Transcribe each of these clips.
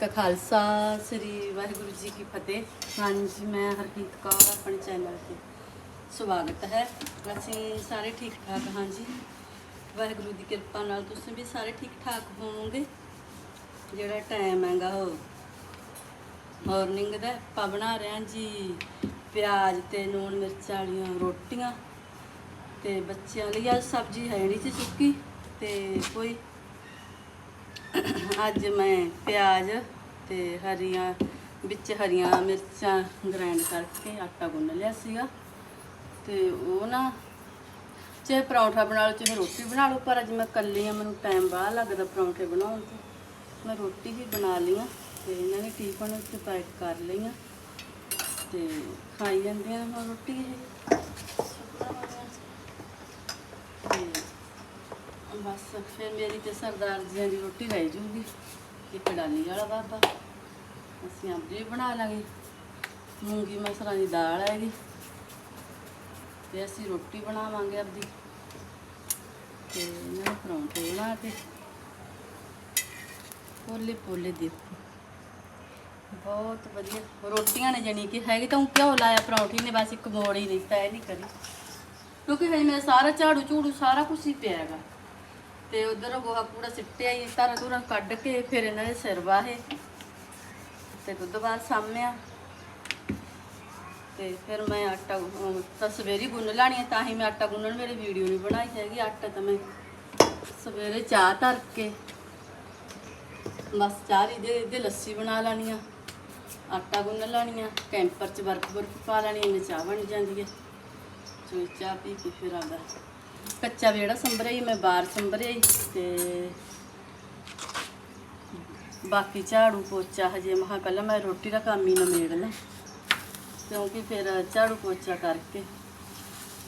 ਕਾ ਖਾਲਸਾ, ਸ੍ਰੀ ਵਾਹਿਗੁਰੂ ਜੀ ਕੀ ਫਤਿਹ। ਹਾਂਜੀ, ਮੈਂ ਹਰਪ੍ਰੀਤ ਕੌਰ, ਆਪਣੇ ਚੈਨਲ ਤੇ ਸਵਾਗਤ ਹੈ। ਅਸੀਂ ਸਾਰੇ ਠੀਕ ਠਾਕ ਹਾਂ ਜੀ ਵਾਹਿਗੁਰੂ ਦੀ ਕਿਰਪਾ ਨਾਲ ਤੁਸੀਂ ਵੀ ਸਾਰੇ ਠੀਕ ਠਾਕ ਹੋਵੋਗੇ। ਜਿਹੜਾ ਟਾਈਮ ਹੈਗਾ ਉਹ ਮਾਰਨਿੰਗ ਦਾ, ਆਪਾਂ ਬਣਾ ਰਹੇ ਹਾਂ ਜੀ ਪਿਆਜ਼ ਤੇ ਨੂਣ ਮਿਰਚ ਵਾਲੀਆਂ ਰੋਟੀਆਂ। ਤੇ ਬੱਚਿਆਂ ਲਈ ਅੱਜ ਸਬਜ਼ੀ ਹੈ ਨਹੀਂ ਸੀ ਸੁੱਕੀ, ਤੇ ਕੋਈ ਅੱਜ ਮੈਂ ਪਿਆਜ਼ ਤੇ ਹਰੀਆਂ, ਵਿੱਚ ਹਰੀਆਂ ਮਿਰਚਾਂ ਗ੍ਰਾਈਂਡ ਕਰਕੇ ਆਟਾ ਗੁੰਨ ਲਿਆ ਸੀਗਾ। ਤੇ ਉਹ ਨਾ ਚਾਹੇ ਪਰੌਂਠਾ ਬਣਾ ਲਓ, ਚਾਹੇ ਰੋਟੀ ਬਣਾ ਲਓ, ਪਰ ਅੱਜ ਮੈਂ ਇਕੱਲੀ ਆ, ਮੈਨੂੰ ਟਾਈਮ ਬਾਹਰ ਲੱਗਦਾ ਪਰੌਂਠੇ ਬਣਾਉਣ ਤੇ। ਮੈਂ ਰੋਟੀ ਹੀ ਬਣਾ ਲਈ ਆ ਤੇ ਇਹਨਾਂ ਨੇ ਟੀਫਨ ਵਿੱਚ ਪੈਕ ਕਰ ਲਈ ਲਈਆਂ ਤੇ ਖਾਈ ਜਾਂਦੀਆਂ ਨੇ ਰੋਟੀ ਇਹ ਤੇ ਬਸ ਫਿਰ ਮੇਰੀ ਤੇ ਸਰਦਾਰ ਜੀਆਂ ਦੀ ਰੋਟੀ ਰਹਿ ਜੂਗੀ ਇੱਕ ਡਾਲੀ ਵਾਲਾ ਬਾਬਾ। ਅਸੀਂ ਆਪਣੀ ਵੀ ਬਣਾ ਲਾਂਗੇ। ਮੂੰਗੀ ਮਸਰਾਂ ਦੀ ਦਾਲ ਹੈਗੀ। ਤੇ ਅਸੀਂ ਰੋਟੀ ਬਣਾਵਾਂਗੇ ਆਪਦੀ। ਤੇ ਇਹਨਾਂ ਨੇ ਪਰੌਂਠੇ ਬਣਾ ਕੇ। ਪੋਲੇ ਪੋਲੇ ਦੇਖੋ ਬਹੁਤ ਵਧੀਆ। ਰੋਟੀਆਂ ਨੇ ਜਣੀ ਕਿ ਹੈਗੀ ਤਾਂ ਊਂ ਘਿਓ ਲਾਇਆ ਪਰੌਂਠੀ ਨੇ, ਬਸ ਇੱਕ ਮੋੜ ਹੀ ਦਿੱਤਾ, ਇਹ ਨਹੀਂ ਕਰੀ। ਕਿਉਂਕਿ ਹਜੇ ਮੇਰਾ ਸਾਰਾ ਝਾੜੂ ਝੂੜੂ ਸਾਰਾ ਕੁਝ ਹੀ ਪਿਆ ਹੈਗਾ। ਤੇ ਉਧਰ ਗੋਹਾ ਕੂੜਾ ਸਿੱਟਿਆ ਹੀ, ਧਾਰਾ ਧੂਰਾ ਕੱਢ ਕੇ ਫਿਰ ਇਹਨਾਂ ਦੇ ਸਿਰ ਵਾਹੇ। ਤੇ ਦੁੱਧ ਬਾਅਦ ਸਾਹਮਿਆ ਤੇ ਫਿਰ ਮੈਂ ਆਟਾ ਤਾਂ ਸਵੇਰੇ ਗੁੰਨ ਲਾਣੀ ਹੈ ਤਾਂ ਹੀ ਮੈਂ ਆਟਾ ਗੁੰਨਣ ਵੇਲੇ ਵੀਡੀਓ ਨਹੀਂ ਬਣਾਈ ਹੈਗੀ। ਆਟਾ ਤਾਂ ਮੈਂ ਸਵੇਰੇ ਚਾਹ ਧਰ ਕੇ, ਬਸ ਚਾਹ ਦੀ ਦੇ ਲੱਸੀ ਬਣਾ ਲੈਣੀ ਆ। ਆਟਾ ਗੁੰਨ ਲੈਣੀ ਆ, ਕੈਂਪਰ ਚ ਬਰਫ ਬਰਫ ਪਾ ਲੈਣੀ ਐਵੇਂ ਚਾਹ ਬਣ ਜਾਂਦੀ ਹੈ ਸੋ ਚਾਹ ਪੀ ਕੇ ਫਿਰ ਆਦਾ ਕੱਚਾ ਵਿਹੜਾ ਸੰਭਰਿਆ ਹੀ ਮੈਂ ਬਾਹਰ ਸੰਭਰਿਆ ਹੀ ਤੇ ਬਾਕੀ ਝਾੜੂ ਪੋਚਾ ਹਜੇ ਮਹਾ ਪਹਿਲਾਂ ਮੈਂ ਰੋਟੀ ਦਾ ਕੰਮ ਹੀ ਨਿਬੇੜ ਲਾਂ, ਕਿਉਂਕਿ ਫਿਰ ਝਾੜੂ ਪੋਚਾ ਕਰਕੇ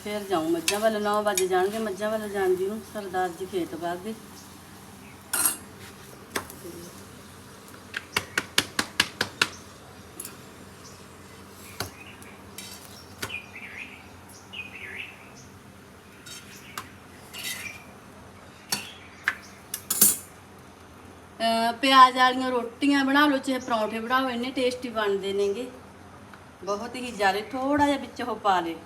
ਫਿਰ ਜਾਊਂ ਮੱਝਾਂ ਵੱਲ 9 ਵਜੇ ਜਾਣਗੇ ਮੱਝਾਂ ਵੱਲ ਜਾਂਦੀ ਨੂੰ, ਸਰਦਾਰ ਜੀ ਖੇਤ ਬਾਗੇ ਅਹ ਪਿਆਜ਼ ਵਾਲੀਆਂ ਰੋਟੀਆਂ ਬਣਾ ਲਓ, ਚਾਹੇ ਪਰੌਂਠੇ ਬਣਾਓ, ਇੰਨੇ ਟੇਸਟੀ ਬਣਦੇ ਨੇਗੇ। ਬਹੁਤ ਹੀ ਜ਼ਿਆਦਾ ਥੋੜਾ ਜਿਹਾ ਵਿੱਚ ਉਹ ਪਾ ਲੇ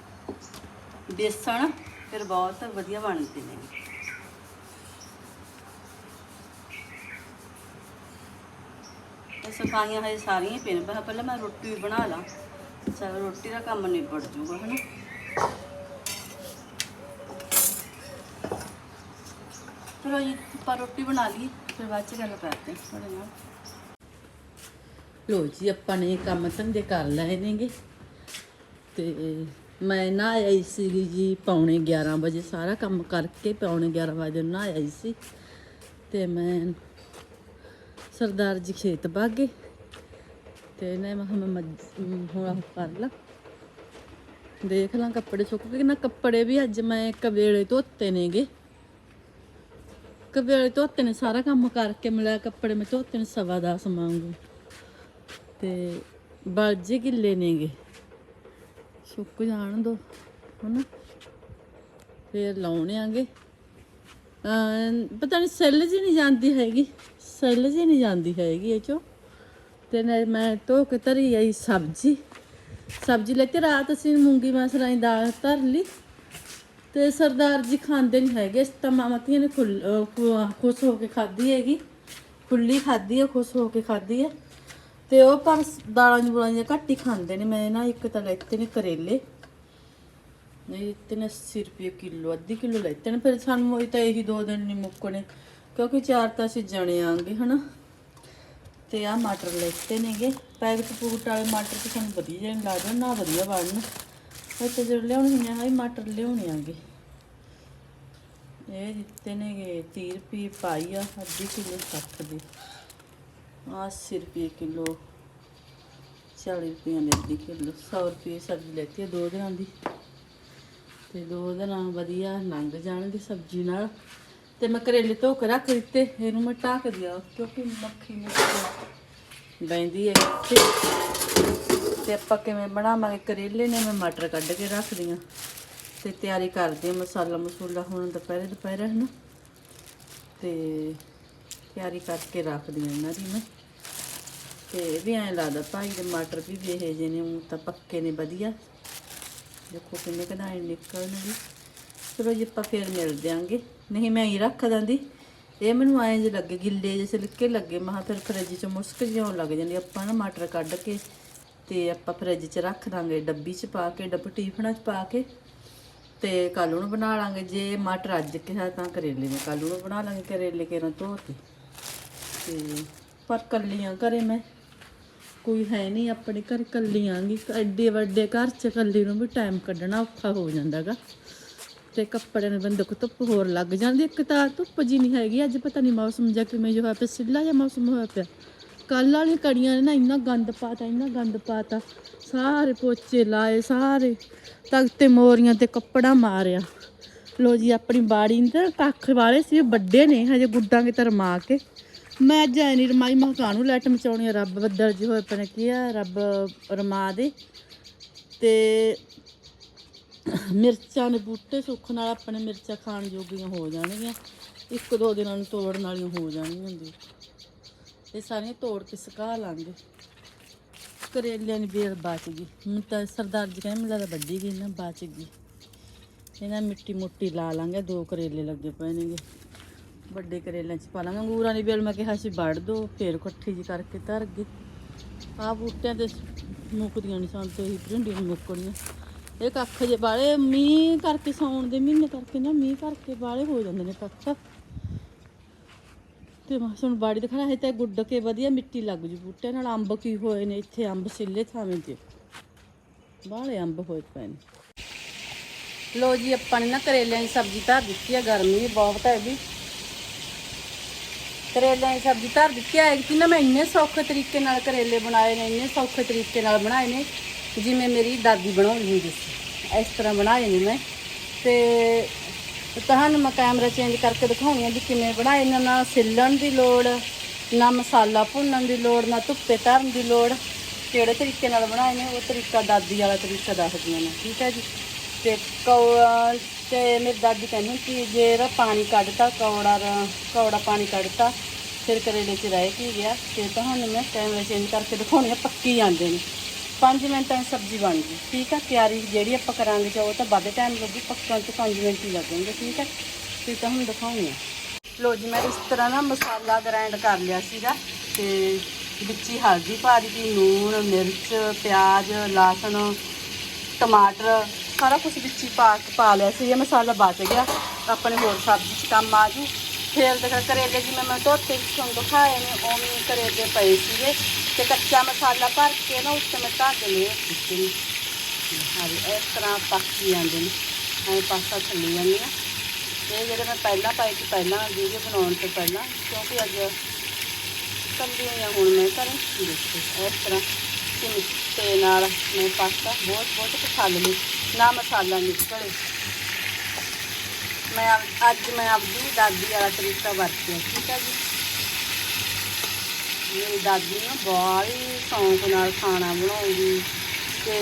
ਬੇਸਣ, ਫਿਰ ਬਹੁਤ ਵਧੀਆ ਬਣਦੇ ਨੇ ਇਹ ਸਫਾਈਆਂ ਹਜੇ ਸਾਰੀਆਂ ਹੀ ਪਈਆਂ ਨੇ ਪਹਿਲਾਂ ਮੈਂ ਰੋਟੀ ਵੀ ਬਣਾ ਲਾਂ। ਚਲ ਰੋਟੀ ਦਾ ਕੰਮ ਨਿਬੜ ਜੂਗਾ ਹਨਾ? ਚਲੋ ਜੀ, ਆਪਾਂ ਰੋਟੀ ਬਣਾ ਲਈ ਫਿਰ ਬਾਅਦ ਚ ਗੱਲ ਕਰਦੇ ਤੁਹਾਡੇ ਨਾਲ। ਲੋ ਜੀ, ਆਪਾਂ ਨੇ ਕੰਮ ਧੰਦੇ ਕਰ ਲਏ ਨੇਗੇ। ਤੇ ਮੈਂ ਨਾ ਆਈ ਸੀ ਜੀ ਪੌਣੇ 11 ਵਜੇ, ਸਾਰਾ ਕੰਮ ਕਰਕੇ ਪੌਣੇ 11 ਵਜੇ ਨਾ ਆਈ ਸੀ। ਤੇ ਮੈਂ ਸਰਦਾਰ ਜੀ ਖੇਤ ਬਾਗੇ ਤੇ ਨੇ ਮੈਂ ਕਿਹਾ ਮੈਂ ਮੱਝ- ਅਮ, ਹੁਣ ਕਰ ਲਾ। ਦੇਖ ਲਾਂ ਕੱਪੜੇ ਸੁੱਕ ਗਏ ਨਾ, ਕੱਪੜੇ ਵੀ ਅੱਜ ਮੈਂ ਕਵੇਲੇ ਧੋਤੇ ਨੇਗੇ। ਕਵੇਲੇ ਧੋਤੇ ਨੇ, ਸਾਰਾ ਕੰਮ ਕਰਕੇ ਮਿਲਿਆ ਕੱਪੜੇ, ਮੈਂ ਧੋਤੇ ਨੇ ਸਵਾ ਦਸ ਮੰਗੂ ਤੇ ਬਾਜੇ ਗਿੱਲੇ ਨੇਗੇ। ਸੁੱਕ ਜਾਣ ਦੋ, ਹਨਾ? ਫੇਰ ਲਾਉਣੇ ਆਂਗੇ। ਅਮ, ਪਤਾ ਨਹੀਂ ਸੈੱਲ ਜੀ ਨਹੀਂ ਜਾਂਦੀ ਹੈਗੀ। ਸੈੱਲ ਜੀ ਨਹੀਂ ਜਾਂਦੀ ਹੈਗੀ ਇਹ ਚੋਂ। ਤੇ ਮੈਂ ਧੋ ਕੇ ਧਰੀ ਆਈ ਸਬਜ਼ੀ। ਸਬਜ਼ੀ ਲੈ ਕੇ ਰਾਤ ਅਸੀਂ ਮੂੰਗੀ ਮਸਰਾਂ ਦੀ ਦਾਲ ਧਰ ਲਈ। ਤੇ ਸਰਦਾਰ ਜੀ ਖਾਂਦੇ ਨਹੀਂ ਹੈਗੇ ਇਸ ਤਾਂ ਮਾਮਤੀਆਂ ਨੇ ਖੁੱਲ ਅਹ ਖੁਸ਼ ਹੋ ਕੇ ਖਾਧੀ ਹੈਗੀ। ਖੁੱਲੀ ਖਾਧੀ ਹੈ ਖੁਸ਼ ਹੋ ਕੇ ਖਾਧੀ ਹੈ ਤੇ ਉਹ ਪਰ ਦਾਲਾਂ ਜੁੜਾਂ ਘੱਟ ਹੀ ਖਾਂਦੇ ਨੇ, ਮੈਂ ਨਾ ਇੱਕ ਤਾਂ ਲੈਤੇ ਨੇ ਕਰੇਲੇ। ਨਹੀਂ ਤੇ ਨੇ 80 ਰੁਪਏ ਕਿਲੋ, ਅੱਧੀ ਕਿਲੋ ਲੈਤੇ ਨੇ ਫਿਰ ਸਾਨੂੰ ਉਹ ਤਾਂ ਇਹੀ ਦੋ ਦਿਨ ਨਹੀਂ ਮੁੱਕਣੇ, ਕਿਉਂਕਿ ਚਾਰ ਤਾਂ ਅਸੀਂ ਜਣੇ ਆਂਗੇ, ਹਨਾ। ਤੇ ਆ ਮਟਰ ਲੈਤੇ ਨੇਗੇ। ਪੈਕਟ ਪੂਟ ਵਾਲੇ ਮਟਰ ਤੇ ਸਾਨੂੰ ਵਧੀਆ ਜਿਹੇ ਨੀ ਲੱਗਦੇ, ਨਾ ਵਧੀਆ ਬਣਨ। ਉਹ ਜਿਹੜੇ ਲਿਆਉਣੇ ਆ ਮਟਰ ਲਿਆਉਣੇ ਆਂਗੇ। ਇਹ ਦਿੱਤੇ ਨੇਗੇ 30 ਰੁਪਏ ਪਾਈ ਆ, ਅੱਧੀ ਕਿਲੋ 60 ਦੇ। ਆ 80 ਰੁਪਏ ਕਿਲੋ 40 ਰੁਪਏ ਦੇ ਅੱਧੀ ਕਿਲੋ 100 ਰੁਪਏ ਸਬਜ਼ੀ ਲੈਤੀ ਦੋ ਦਿਨਾਂ ਦੀ। ਤੇ ਦੋ ਦਿਨਾਂ ਵਧੀਆ ਲੰਘ ਜਾਣਗੇ ਸਬਜ਼ੀ ਨਾਲ। ਤੇ ਮੈਂ ਕਰੇਲੇ ਧੋ ਕੇ ਰੱਖ ਦਿੱਤੇ, ਇਹਨੂੰ ਮੈਂ ਢੱਕ ਦਿਆ, ਕਿਉਂਕਿ ਮੱਖੀ ਮੁੱਕੀ ਬੈਂਦੀ ਹੈ ਤੇ ਆਪਾਂ ਕਿਵੇਂ ਬਣਾਵਾਂਗੇ? ਕਰੇਲੇ ਨੇ ਮੈਂ ਮਟਰ ਕੱਢ ਕੇ ਰੱਖਦੀ ਹਾਂ ਤੇ ਤਿਆਰੀ ਕਰਦੇ ਹਾਂ ਮਸਾਲਾ ਮਸੂਲਾ ਹੁਣ ਦੁਪਹਿਰੇ ਦੁਪਹਿਰੇ ਹੈ ਨਾ ਤੇ ਤਿਆਰੀ ਕਰਕੇ ਰੱਖਦੀ ਹਾਂ ਇਹਨਾਂ ਦੀ ਮੈਂ। ਤੇ ਇਹ ਵੀ ਐਂ ਲੱਗਦਾ ਭਾਈ ਦੇ ਮਟਰ ਵੀ ਵੇਹੇ ਜੇ ਨੇ, ਉਹ ਤਾਂ ਪੱਕੇ ਨੇ, ਵਧੀਆ। ਦੇਖੋ ਕਿੰਨੇ ਕਦਾਈ ਨਿਕਲਣਗੇ। ਚਲੋ ਜੀ, ਆਪਾਂ ਫੇਰ ਮਿਲ ਦਿਆਂਗੇ ਨਹੀਂ, ਮੈਂ ਹੀ ਰੱਖ ਦਾਂਦੀ। ਇਹ ਮੈਨੂੰ ਐਂ ਜੇ ਲੱਗੇ, ਗਿੱਲੇ ਜੇ ਸਿਲਕੇ ਲੱਗੇ। ਮਹਾ ਫਿਰ ਫਰਿੱਜ 'ਚ ਮੁਸਕ ਜਿਉਂ ਲੱਗ ਜਾਂਦੀ। ਆਪਾਂ ਨਾ ਮਟਰ ਕੱਢ ਕੇ ਤੇ ਆਪਾਂ ਫਰਿੱਜ 'ਚ ਰੱਖ ਦਾਂਗੇ, ਡੱਬੀ 'ਚ ਪਾ ਕੇ, ਡੱਬ ਟੀਫਨਾਂ 'ਚ ਪਾ ਕੇ ਤੇ ਕੱਲ ਨੂੰ ਬਣਾ ਲਾਂਗੇ। ਜੇ ਮਟਰ ਅੱਜ ਕਿਹਾ ਤਾਂ ਕਰੇਲੇ ਨੇ। ਕੱਲ ਨੂੰ ਬਣਾ ਲਾਂਗੇ ਕਰੇਲੇ ਕੇ ਨਾ ਧੋ ਕੇ ਤੇ ਪਰ ਕੱਲੀਆਂ ਘਰੇ ਮੈਂ, ਕੋਈ ਹੈ ਨਹੀਂ ਆਪਣੇ ਘਰ ਕੱਲੀਆਂਗੀ ਐਡੇ ਵੱਡੇ ਘਰ ਚ ਕੱਲੀ ਨੂੰ ਵੀ ਟਾਈਮ ਕੱਢਣਾ ਔਖਾ ਹੋ ਜਾਂਦਾਗਾ। ਤੇ ਕੱਪੜੇ ਨੂੰ ਬੰਦੇ ਕੋ ਧੁੱਪ ਹੋਰ ਲੱਗ ਜਾਂਦੀ। ਇੱਕ ਤਾਂ ਧੁੱਪ ਜੀ ਨਹੀਂ ਹੈਗੀ। ਅੱਜ ਪਤਾ ਨਹੀਂ ਮੌਸਮ ਜਿਹਾ ਕਿਵੇਂ ਜਿਹਾ ਹੋਇਆ ਪਿਆ, ਸਿੱਲਾ ਜਿਹਾ ਮੌਸਮ ਹੋਇਆ ਪਿਆ। ਕੱਲ ਵਾਲੀਆਂ ਕੜੀਆਂ ਨੇ ਨਾ ਇੰਨਾ ਗੰਦ ਪਾਤਾ, ਇੰਨਾ ਗੰਦ ਪਾਤਾ। ਸਾਰੇ ਪੋਚੇ ਲਾਏ, ਸਾਰੇ। ਤਖਤੇ ਮੋਰੀਆਂ ਤੇ ਕੱਪੜਾ ਮਾਰਿਆ। ਲੋ ਜੀ, ਆਪਣੀ ਬਾੜੀ ਨੇ ਤਾਂ ਕੱਖ ਵਾਲੇ ਸੀ ਵੱਡੇ ਨੇ, ਹਜੇ ਗੁੱਡਾਂ ਕੇ ਤਰਮਾ ਕੇ। ਮੈਂ ਅੱਜ ਐ ਨਹੀਂ ਰਮਾਈ, ਮੈਂ ਕਾਹਨੂੰ ਲੈਟ ਮਚਾਉਣੀ ਆ? ਰੱਬ ਬੱਦਲ ਜੀ ਹੋਏ ਪਣੇ ਕੀ ਆ? ਰੱਬ ਰਮਾ ਦੇ। ਤੇ ਮਿਰਚਾਂ ਦੇ ਬੂਟੇ ਸੁੱਕਣ ਨਾਲ ਆਪਣੇ ਮਿਰਚਾਂ ਖਾਣ ਜੋਗੀਆਂ ਹੋ ਜਾਣਗੀਆਂ। ਇੱਕ ਦੋ ਦਿਨਾਂ ਨੂੰ ਤੋੜਨ ਵਾਲੀਆਂ ਹੋ ਜਾਣਗੀਆਂ ਹੁੰਦੀਆਂ। ਇਹ ਸਾਰੀਆਂ ਤੋੜ ਕੇ ਸੁਕਾ ਲਾਂਗੇ। ਕਰੇਲਿਆਂ ਦੀ ਬੇਲ ਬਚ ਗਈ। ਹੁਣ ਤਾਂ ਸਰਦਾਰ ਜੀ ਕਹਿੰਦੇ, ਮੈਨੂੰ ਵੱਡੀ ਗਈ ਨਾ ਬਚ ਗਈ। ਇਹਨਾਂ ਮਿੱਟੀ ਮੁੱਟੀ ਲਾ ਲਾਂਗੇ, ਦੋ ਕਰੇਲੇ ਲੱਗੇ ਪਏ ਨੇਗੇ। ਵੱਡੇ ਕਰੇਲਿਆਂ ਚ ਪਾ ਲਾਂਗੇ। ਅੰਗੂਰਾਂ ਦੀ ਬੇਲ ਮੈਂ ਕਿਹਾ ਸੀ ਵੜ ਦੋ, ਫੇਰ ਇਕੱਠੀ ਜੀ ਕਰਕੇ ਧਰ ਗਈ ਆਹ ਬੂਟਿਆਂ ਤੇ ਮੁੱਕਦੀਆਂ ਨਹੀਂ ਸਾਨੂੰ ਤੇ ਹੀ ਭਿੰਡੀਆਂ ਮੁੱਕਣੀਆਂ। ਇਹ ਕੱਖ ਜੇ ਬਾਲੇ ਮੀਂਹ ਕਰਕੇ ਸਾਉਣ ਦੇ ਮਹੀਨੇ ਕਰਕੇ ਨਾ, ਮੀਂਹ ਕਰਕੇ ਬਾਲੇ ਹੋ ਜਾਂਦੇ ਨੇ ਕੱਖ। ਤੇ ਮੈਂ ਬਾੜੀ ਦਿਖਾਣਾ ਹੈ ਤਾਂ ਗੁੱਡ ਕੇ ਵਧੀਆ ਮਿੱਟੀ ਲੱਗ ਜੂ ਬੂਟਿਆਂ ਨਾਲ। ਅੰਬ ਕੀ ਹੋਏ ਨੇ ਇੱਥੇ, ਅੰਬ ਸਿੱਲੇ ਥਾਵੇਂ ਤੇ। ਬਾਲੇ ਅੰਬ ਹੋਏ ਪਏ ਨੇ। ਲੋ ਜੀ, ਆਪਾਂ ਨੇ ਨਾ ਕਰੇਲਿਆਂ ਦੀ ਸਬਜ਼ੀ ਧਰ ਦਿੱਤੀ ਆ, ਗਰਮੀ ਵੀ ਬਹੁਤ ਹੈ ਵੀ ਕਰੇਲਿਆਂ ਦੀ ਸਬਜ਼ੀ ਧਰ ਦਿੱਤੀ ਆ ਕਿ ਨਾ ਮੈਂ ਇੰਨੇ ਸੌਖੇ ਤਰੀਕੇ ਨਾਲ ਕਰੇਲੇ ਬਣਾਏ ਨੇ, ਇੰਨੇ ਸੌਖੇ ਤਰੀਕੇ ਨਾਲ ਬਣਾਏ ਨੇ, ਜਿਵੇਂ ਮੇਰੀ ਦਾਦੀ ਬਣਾਉਂਦੀ ਹੁੰਦੀ ਸੀ। ਇਸ ਤਰ੍ਹਾਂ ਬਣਾਏ ਨੇ ਮੈਂ। ਤੇ ਤੁਹਾਨੂੰ ਮੈਂ ਕੈਮਰਾ ਚੇਂਜ ਕਰਕੇ ਦਿਖਾਉਣੀ ਆ ਵੀ ਕਿਵੇਂ ਬਣਾਏ ਇਹਨਾਂ ਨਾਲ ਸਿੱਲਣ ਦੀ ਲੋੜ, ਨਾ ਮਸਾਲਾ ਭੁੰਨਣ ਦੀ ਲੋੜ, ਨਾ ਧੁੱਪੇ ਧਰਨ ਦੀ ਲੋੜ। ਕਿਹੜੇ ਤਰੀਕੇ ਨਾਲ ਬਣਾਏ ਨੇ, ਉਹ ਤਰੀਕਾ ਦਾਦੀ ਵਾਲਾ ਤਰੀਕਾ ਦੱਸਦੀਆਂ ਨੇ, ਠੀਕ ਹੈ ਜੀ? ਤੇ ਕੌੜਾ ਤੇ ਮੇਰੀ ਦਾਦੀ ਕਹਿੰਦੀ ਕਿ ਜੇ ਇਹਦਾ ਪਾਣੀ ਕੱਢਤਾ, ਕੌੜਾ ਰ- ਕੌੜਾ ਪਾਣੀ ਕੱਢਤਾ, ਫਿਰ ਕਰੇਲੇ ਚ ਰਹਿ ਕੀ ਗਿਆ? ਤੇ ਤੁਹਾਨੂੰ ਮੈਂ ਕੈਮਰਾ ਚੇਂਜ ਕਰਕੇ ਦਿਖਾਉਣੀ ਆ, ਪੱਕੀ ਜਾਂਦੇ ਨੇ। 5 ਮਿੰਟਾਂ 'ਚ ਸਬਜ਼ੀ ਬਣ ਗਈ, ਠੀਕ ਆ? ਤਿਆਰੀ ਜਿਹੜੀ ਆਪਾਂ ਕਰਾਂਗੇ ਚ ਉਹ ਤਾਂ ਵੱਧ ਟਾਈਮ ਲੱਗੂ, ਪੱਕਣ 'ਚ 5 ਮਿੰਟ ਹੀ ਲੱਗਣਗੇ, ਠੀਕ ਹੈ ਤੇ ਤੁਹਾਨੂੰ ਦਿਖਾਉਣੀ ਆ। ਲੋ ਜੀ, ਮੈਂ ਇਸ ਤਰ੍ਹਾਂ ਨਾ ਮਸਾਲਾ ਗ੍ਰਾਈਂਡ ਕਰ ਲਿਆ ਸੀਗਾ ਤੇ ਵਿੱਚ ਹੀ ਹਲਦੀ ਪਾ ਦਿੱਤੀ, ਲੂਣ, ਮਿਰਚ, ਪਿਆਜ਼, ਲਸਣ, ਟਮਾਟਰ, ਸਾਰਾ ਕੁਝ ਵਿੱਚ ਹੀ ਪਾ ਪਾ ਲਿਆ ਸੀ। ਇਹ ਮਸਾਲਾ ਬਚ ਗਿਆ, ਆਪਣੇ ਹੋਰ ਸਬਜ਼ੀ 'ਚ ਕੰਮ ਆ ਜੂ। ਫੇਰ ਦੇਖ, ਕਰੇਲੇ ਜਿਵੇਂ ਮੈਂ ਧੋਤੇ ਤੁਹਾਨੂੰ ਦਿਖਾਏ ਨੇ, ਉਵੇਂ ਹੀ ਕਰੇਲੇ ਪਏ ਸੀਗੇ। ਤੇ ਕੱਚਾ ਮਸਾਲਾ ਭਰ ਕੇ ਨਾ ਉੱਤੇ ਮੈਂ ਢੱਕ ਲਿਆ ਦਿੱਤੇ ਨੇ। ਹਾਂਜੀ ਇਸ ਤਰ੍ਹਾਂ ਪੱਕ ਜਾਂਦੇ ਨੇ। ਐਂ ਪਾਸਾ ਥੱਲੇ ਜਾਂਦੇ ਆ। ਇਹ ਜਿਹੜੇ ਮੈਂ ਪਹਿਲਾਂ ਪਾਏ ਸੀ, ਪਹਿਲਾਂ ਵੀਡੀਓ ਬਣਾਉਣ ਤੋਂ ਪਹਿਲਾਂ, ਕਿਉਂਕਿ ਅੱਜ ਕੰਦੀ ਹੋਈਆਂ ਹੁਣ ਮੈਂ ਕਰਾਂ ਦੇਖੋ। ਇਸ ਤਰ੍ਹਾਂ ਤੇ ਨਾਲ ਮੈਂ ਪਾਸਾ ਬਹੁਤ ਬਹੁਤ ਪਸੰਦ ਲਈ ਨਾ ਮਸਾਲਾ ਨਿਕਲੇ। ਮੈਂ ਆਪ- ਅੱਜ ਮੈਂ ਆਪਦੀ ਦਾਦੀ ਵਾਲਾ ਤਰੀਕਾ ਵਰਤਿਆ, ਠੀਕ ਹੈ ਜੀ? ਮੇਰੀ ਦਾਦੀ ਨਾ ਬੜੀ ਸ਼ੌਂਕ ਨਾਲ ਖਾਣਾ ਬਣਾਉਂਦੀ ਤੇ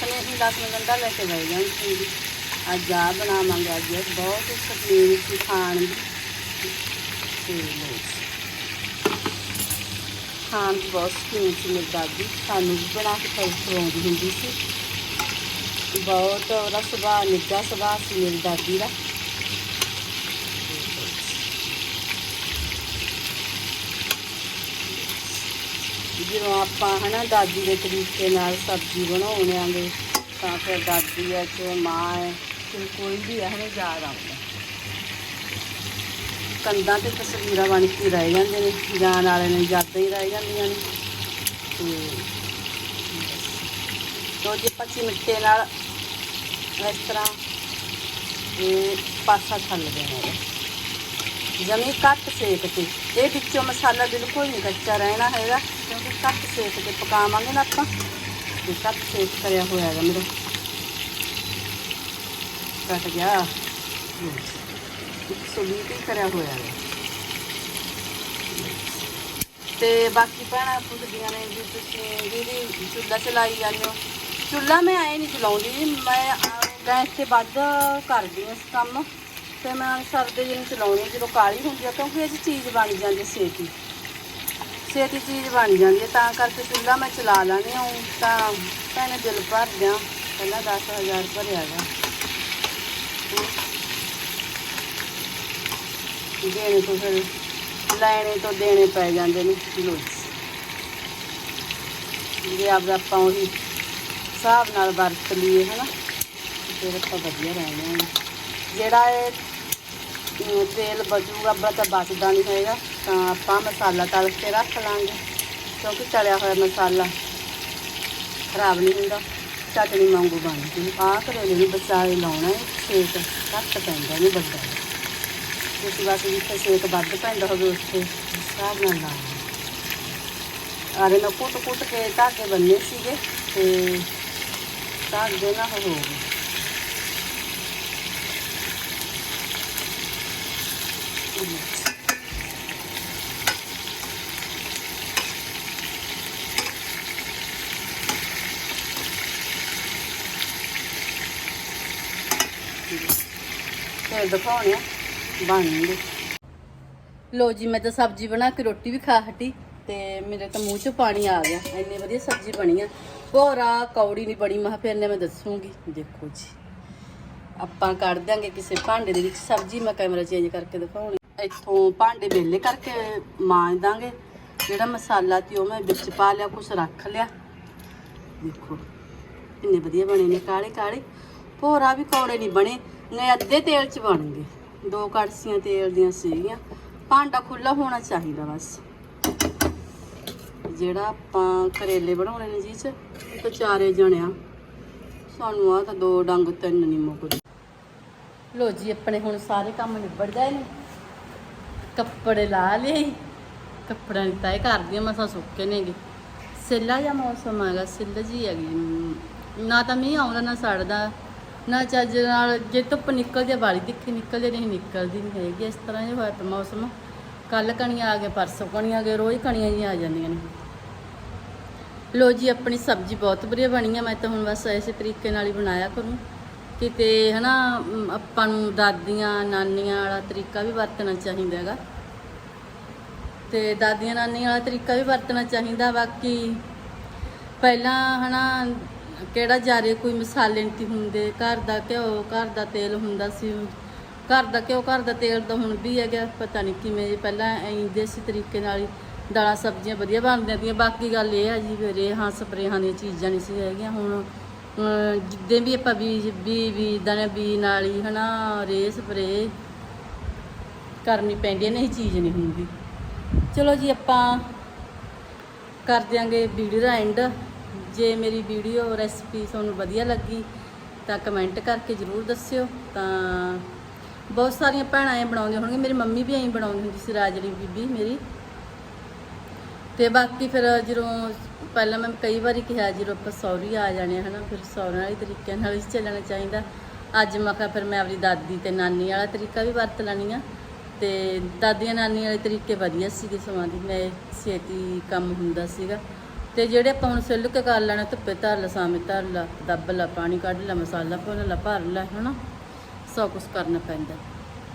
ਸਨੇਹੀ ਦਸ ਗੰਡਾ ਲੈ ਕੇ ਬਹਿ ਜਾਂਦੀ ਸੀ। ਅੱਜ ਆ ਬਣਾਵਾਂਗੇ, ਅੱਜ ਇਹ ਬਹੁਤ ਸ਼ਕੀਨ ਸੀ ਖਾਣ ਦੀ। ਤੇ ਖਾਣ ਦੀ ਬਹੁਤ ਸ਼ਕੀਨ ਸੀ ਮੇਰੀ ਦਾਦੀ। ਸਾਨੂੰ ਵੀ ਬਣਾ ਕੇ ਖਾਈ ਖਵਾਉਂਦੀ ਹੁੰਦੀ ਸੀ। ਬਹੁਤ ਉਹਦਾ ਸੁਭਾਅ ਨਿੱਘਾ ਸੁਭਾਅ ਸੀ ਮੇਰੀ ਦਾਦੀ ਦਾ। ਜਦੋਂ ਆਪਾਂ ਹਨਾ ਦਾਦੀ ਦੇ ਤਰੀਕੇ ਨਾਲ ਸਬਜ਼ੀ ਬਣਾਉਣੇ ਆਂਗੇ, ਤਾਂ ਫਿਰ ਦਾਦੀ ਹੈ ਕਿ ਮਾਂ ਹੈ ਕਿ ਕੋਈ ਵੀ ਹੈ ਹਨਾ ਯਾਦ ਆਉਂਦਾ। ਕੰਧਾਂ ਤੇ ਤਸਵੀਰਾਂ ਬਣ ਕੇ ਰਹਿ ਜਾਂਦੇ ਨੇ, ਜਾਣ ਵਾਲੇ ਨੇ ਯਾਦਾਂ ਹੀ ਰਹਿ ਜਾਂਦੀਆਂ ਨੇ। ਤੇ ਤੋ ਜੇ ਪੱਚੀ ਮਿੱਟੇ ਨਾਲ ਇਸ ਤਰ੍ਹਾਂ ਇਹ ਪਾਸਾ ਛੱਲ ਦੇਣਾ ਹੈ। ਜਮੀ ਘੱਟ ਸੇਕ ਤੇ। ਇਹ ਵਿੱਚੋਂ ਮਸਾਲਾ ਬਿਲਕੁਲ ਨਹੀਂ ਕੱਚਾ ਰਹਿਣਾ ਹੈਗਾ। ਘੱਟ ਸੇਕ ਤੇ ਪਕਾਵਾਂਗੇ ਨਾ ਆਪਾਂ। ਤੇ ਘੱਟ ਸੇਕ ਕਰਿਆ ਹੋਇਆ ਹੈਗਾ ਮੇਰਾ। ਕੱਟ ਗਿਆ। 120 ਤੇ ਕਰਿਆ ਹੋਇਆ ਹੈ ਤੇ ਬਾਕੀ ਭੈਣਾਂ ਪੁੱਛਦੀਆਂ ਨੇ ਵੀ ਤੁਸੀਂ ਦੀਦੀ ਚੁੱਲ੍ਹਾ ਚਲਾਈ ਜਾਂਦੇ ਹੋ। ਚੁੱਲ੍ਹਾ ਮੈਂ ਐ ਨਹੀਂ ਚਲਾਉਂਦੀ ਮੈਂ ਅਹ, ਗੈਸ ਤੇ ਵੱਧ ਕਰਦੀ ਹਾਂ ਇਸ ਕੰਮ। ਤੇ ਮੈਂ ਸਰਦੇ ਜਿਹਨੂੰ ਚਲਾਉਣੀ ਜਦੋਂ ਕਾਲੀ ਹੁੰਦੀ ਆ ਕਿਉਂਕਿ ਇਹ ਚੀਜ਼ ਬਣ ਜਾਂਦੀ ਛੇਤੀ ਛੇਤੀ ਚੀਜ਼ ਬਣ ਜਾਂਦੀ ਹੈ, ਤਾਂ ਕਰਕੇ ਚੁੱਲ੍ਹਾ ਮੈਂ ਚਲਾ ਲੈਣੀ ਹਾਂ ਤਾਂ ਭੈਣੇ ਦਿਲ ਭਰ ਦਿਆਂ ਪਹਿਲਾਂ 10000 ਭਰਿਆ ਗਾ। ਦੇਣੇ ਤੋਂ ਫਿਰ, ਲੈਣੇ ਤੋਂ ਦੇਣੇ ਪੈ ਜਾਂਦੇ ਨੇ ਲੋ ਜੇ ਆਪ ਆਪਾਂ ਉਹੀ ਹਿਸਾਬ ਨਾਲ ਵਰਤ ਲਈਏ, ਹਨਾ ਤੇ ਫਿਰ ਆਪਾਂ ਵਧੀਆ ਰਹਿੰਦੇ ਹਾਂ ਜਿਹੜਾ ਇਹ ਤੇਲ ਬਚੂਗਾ ਬੜਾ ਬਚਦਾ ਨਹੀਂ ਹੈਗਾ। ਤਾਂ ਆਪਾਂ ਮਸਾਲਾ ਤਲ ਕੇ ਰੱਖ ਲਾਂਗੇ, ਕਿਉਂਕਿ ਤਲਿਆ ਹੋਇਆ ਮਸਾਲਾ ਖਰਾਬ ਨਹੀਂ ਹੁੰਦਾ ਚਟਣੀ ਵਾਂਗੂ ਬਣਦੀ ਆਹ ਕਰੇਲੇ ਨੂੰ ਬਚਾਏ ਲਾਉਣਾ ਹੈ, ਸੇਕ ਘੱਟ ਪੈਂਦਾ ਨਹੀਂ ਵੱਡਾ। ਜਿਸ ਵਾਸਤੇ ਜਿੱਥੇ ਸੇਕ ਵੱਧ ਪੈਂਦਾ ਹੋਵੇ ਉੱਥੇ ਹਿਸਾਬ ਨਾਲ ਲਾਉਣਾ ਆਰੇ ਮੈਂ ਕੁੱਟ ਕੁੱਟ ਕੇ ਧਾਗੇ ਬੰਨੇ ਸੀਗੇ, ਤੇ ਧਾਗੇ ਨਾ ਹੋ ਗਏ। ਤੇ ਦਿਖਾਉਣੇ ਆ। ਬਣਨਗੇ ਲੋ ਜੀ, ਮੈਂ ਤਾਂ ਸਬਜ਼ੀ ਬਣਾ ਕੇ ਰੋਟੀ ਵੀ ਖਾ ਹਟੀ ਤੇ ਮੇਰੇ ਤਾਂ ਮੂੰਹ 'ਚ ਪਾਣੀ ਆ ਗਿਆ। ਇੰਨੀ ਵਧੀਆ ਸਬਜ਼ੀ ਬਣੀ ਆ। ਭੋਰਾ, ਕੌੜੀ ਨਹੀਂ ਬਣੀ। ਮੈਂ ਕਿਹਾ ਫਿਰ ਨੇ ਮੈਂ ਦੱਸੂਗੀ। ਦੇਖੋ ਜੀ। ਆਪਾਂ ਕੱਢ ਦਿਆਂਗੇ ਕਿਸੇ ਭਾਂਡੇ ਦੇ ਵਿੱਚ ਸਬਜ਼ੀ। ਮੈਂ ਕੈਮਰਾ ਚੇਂਜ ਕਰਕੇ ਦਿਖਾਉਣੀ। ਇੱਥੋਂ ਭਾਂਡੇ ਵੇਲੇ ਕਰਕੇ ਮਾਂਜ ਦਾਂਗੇ। ਜਿਹੜਾ ਮਸਾਲਾ ਤੇ ਉਹ ਮੈਂ ਵਿੱਚ ਪਾ ਲਿਆ, ਕੁਛ ਰੱਖ ਲਿਆ। ਦੇਖੋ ਕਿੰਨੇ ਵਧੀਆ ਬਣੇ ਨੇ। ਕਾਲੇ ਕਾਲੇ ਭੋਰਾ ਵੀ ਕੌੜੇ ਨਹੀਂ ਬਣੇ। ਨੇ ਅੱਧੇ ਤੇਲ 'ਚ ਬਣ ਗਏ ਦੋ ਕੜਛੀਆਂ ਤੇਲ ਦੀਆਂ ਸੀਗੀਆਂ। ਭਾਂਡਾ ਖੁੱਲਾ ਹੋਣਾ ਚਾਹੀਦਾ ਬਸ। ਜਿਹੜਾ ਆਪਾਂ ਕਰੇਲੇ ਬਣਾਉਣੇ ਨੇ ਜੀ ਚ ਤਾਂ ਚਾਰੇ ਜਣਿਆ ਸਾਨੂੰ ਆ ਤਾਂ ਦੋ ਡੰਗ, ਤਿੰਨ ਨਹੀਂ ਮੁੱਕਦੇ। ਲੋ ਜੀ, ਆਪਣੇ ਹੁਣ ਸਾਰੇ ਕੰਮ ਨਿਬੜ ਗਏ ਨੇ। ਕੱਪੜੇ ਲਾ ਲਏ। ਕੱਪੜਾ ਦੀ ਤੈਅ ਕਰਦੀ ਆ, ਮਸਾਂ ਸੁੱਕੇ ਨੇਗੇ ਸਿੱਲਾ ਜਿਹਾ ਮੌਸਮ ਹੈਗਾ ਸਿੱਲ ਜੀ ਹੈਗੀ। ਨਾ ਤਾਂ ਮੀਂਹ ਆਉਂਦਾ, ਨਾ ਸੜਦਾ। ਨਾ ਚੱਜ ਨਾਲ ਜੇ ਧੁੱਪ ਨਿਕਲਦੀ ਆ ਵਾਲੀ ਤਿੱਖੀ ਨਿਕਲਦੀ ਨਹੀਂ ਨਿਕਲਦੀ ਨਹੀਂ ਹੈਗੀ। ਇਸ ਤਰ੍ਹਾਂ ਜਿਹਾ ਹੋਇਆ ਪਿਆ ਮੌਸਮ। ਕੱਲ ਕਣੀਆਂ ਆ ਗਏ ਪਰਸੋਂ ਕਣੀਆਂ ਆ ਗਏ ਰੋਜ਼ ਕਣੀਆਂ ਜਿਹੀਆਂ ਆ ਜਾਂਦੀਆਂ ਨੇ। ਲੋ ਜੀ ਆਪਣੀ ਸਬਜ਼ੀ ਬਹੁਤ ਵਧੀਆ ਬਣੀ ਆ। ਮੈਂ ਤਾਂ ਹੁਣ ਬਸ ਇਸੇ ਤਰੀਕੇ ਨਾਲ ਹੀ ਬਣਾਇਆ ਕਰੂੰ। ਕਿਤੇ ਹਨਾ ਮ, ਆਪਾਂ ਨੂੰ ਦਾਦੀਆਂ ਨਾਨੀਆਂ ਵਾਲਾ ਤਰੀਕਾ ਵੀ ਵਰਤਣਾ ਚਾਹੀਦਾ ਹੈਗਾ। ਤੇ ਦਾਦੀਆਂ ਨਾਨੀਆਂ ਵਾਲਾ ਤਰੀਕਾ ਵੀ ਵਰਤਣਾ ਚਾਹੀਦਾ। ਬਾਕੀ ਪਹਿਲਾਂ ਹਨਾ ਕਿਹੜਾ ਜਾਰੇ ਕੋਈ ਮਸਾਲੇ ਨਹੀਂ ਹੁੰਦੇ। ਘਰ ਦਾ ਘਿਓ, ਘਰ ਦਾ ਤੇਲ ਹੁੰਦਾ ਸੀ। ਘਰ ਦਾ ਘਿਓ, ਘਰ ਦਾ ਤੇਲ ਤਾਂ ਹੁਣ ਵੀ ਹੈਗਾ। ਪਤਾ ਨਹੀਂ ਕਿਵੇਂ ਜੀ ਪਹਿਲਾਂ ਐਂ ਦੇਸੀ ਤਰੀਕੇ ਨਾਲ ਹੀ ਦਾਲਾਂ, ਸਬਜ਼ੀਆਂ ਵਧੀਆ ਬਣਦੀਆਂ ਤੀਆਂ। ਬਾਕੀ ਗੱਲ ਇਹ ਆ ਜੀ ਫਿਰ ਹਾਂ ਸਪਰੇਹਾਂ ਦੀਆਂ ਚੀਜ਼ਾਂ ਨਹੀਂ ਸੀ ਹੈਗੀਆਂ। ਹੁਣ ਜਿੱਦਾਂ ਵੀ ਆਪਾਂ ਬੀਜ ਵੀ ਬੀਜਦੇ ਨੇ ਬੀ ਨਾਲ ਹੀ ਹਨਾ ਰੇ, ਸਪਰੇ ਕਰਨੀ ਪੈਂਦੀ ਹੈ ਨਹੀਂ ਚੀਜ਼ ਨਹੀਂ ਹੁੰਦੀ। ਚਲੋ ਜੀ ਆਪਾਂ ਕਰ ਦਿਆਂਗੇ ਵੀਡੀਓ ਦਾ ਐਂਡ ਜੇ ਮੇਰੀ ਵੀਡੀਓ ਰੈਸਪੀ ਤੁਹਾਨੂੰ ਵਧੀਆ ਲੱਗੀ ਤਾਂ ਕਮੈਂਟ ਕਰਕੇ ਜਰੂਰ ਦੱਸਿਓ। ਤਾਂ ਬਹੁਤ ਸਾਰੀਆਂ ਭੈਣਾਂ ਐ ਬਣਾਉਂਦੀਆਂ ਹੋਣਗੀਆਂ। ਮੇਰੀ ਮੰਮੀ ਵੀ ਐਂ ਬਣਾਉਂਦੀ ਹੁੰਦੀ ਸੀ ਰਾਜੜੀ ਬੀਬੀ ਮੇਰੀ। ਤੇ ਬਾਕੀ ਫਿਰ ਜਦੋਂ ਪਹਿਲਾਂ ਮੈਂ ਕਈ ਵਾਰੀ ਕਿਹਾ, ਜਦੋਂ ਆਪਾਂ ਸੌਰੀ ਆ ਜਾਣੇ ਆ, ਹਨਾ, ਫਿਰ ਸੌਰਾਂ ਵਾਲੇ ਤਰੀਕੇ ਨਾਲ ਹੀ ਚੱਲਣਾ ਚਾਹੀਦਾ। ਅੱਜ ਮੈਂ ਕਿਹਾ, ਫਿਰ ਮੈਂ ਆਪਣੀ ਦਾਦੀ ਤੇ ਨਾਨੀ ਵਾਲਾ ਤਰੀਕਾ ਵੀ ਵਰਤ ਲੈਣੀ ਆ। ਤੇ ਦਾਦੀਆਂ ਨਾਨੀ ਵਾਲੇ ਤਰੀਕੇ ਵਧੀਆ ਸੀਗੇ ਸਮਾਂ ਦੀ, ਮੈਂ ਛੇਤੀ ਕੰਮ ਹੁੰਦਾ ਸੀਗਾ। ਤੇ ਜਿਹੜੇ ਆਪਾਂ ਹੁਣ ਸਿੱਲ ਕਰ ਲੈਣਾ, ਧੁੱਪੇ ਧਰ ਲਾ ਸਾਵੇਂ ਧਰ ਲਾ, ਦੱਬ ਲਾ, ਪਾਣੀ ਕੱਢ ਲਾ, ਮਸਾਲਾ ਭੁੰਨ ਲਾ, ਭਰ ਲਾ, ਹਨਾ? ਸਭ ਕੁਝ ਕਰਨਾ ਪੈਂਦਾ।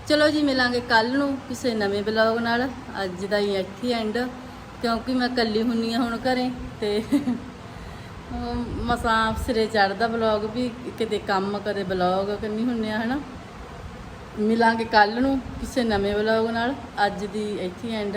ਚਲੋ ਜੀ, ਮਿਲਾਂਗੇ ਕੱਲ ਨੂੰ ਕਿਸੇ ਨਵੇਂ ਬਲੌਗ ਨਾਲ। ਅੱਜ ਦਾ ਹੀ ਇੱਥੇ ਐਂਡ ਕਿਉਂਕਿ ਮੈਂ ਇਕੱਲੀ ਹੁੰਨੀ ਆ ਹੁਣ ਘਰੇ ਤੇ ਮਸਾਂ ਸਿਰੇ ਚੜਦਾ ਬਲੌਗ ਵੀ, ਕਿਤੇ ਕੰਮ ਕਦੇ ਬਲੌਗ ਕਰਨੀ ਹੁੰਨੇ ਆ, ਹਨਾ? ਮਿਲਾਂਗੇ ਕੱਲ ਨੂੰ ਕਿਸੇ ਨਵੇਂ ਬਲੌਗ ਨਾਲ। ਅੱਜ ਦੀ ਇੱਥੇ ਐਂਡ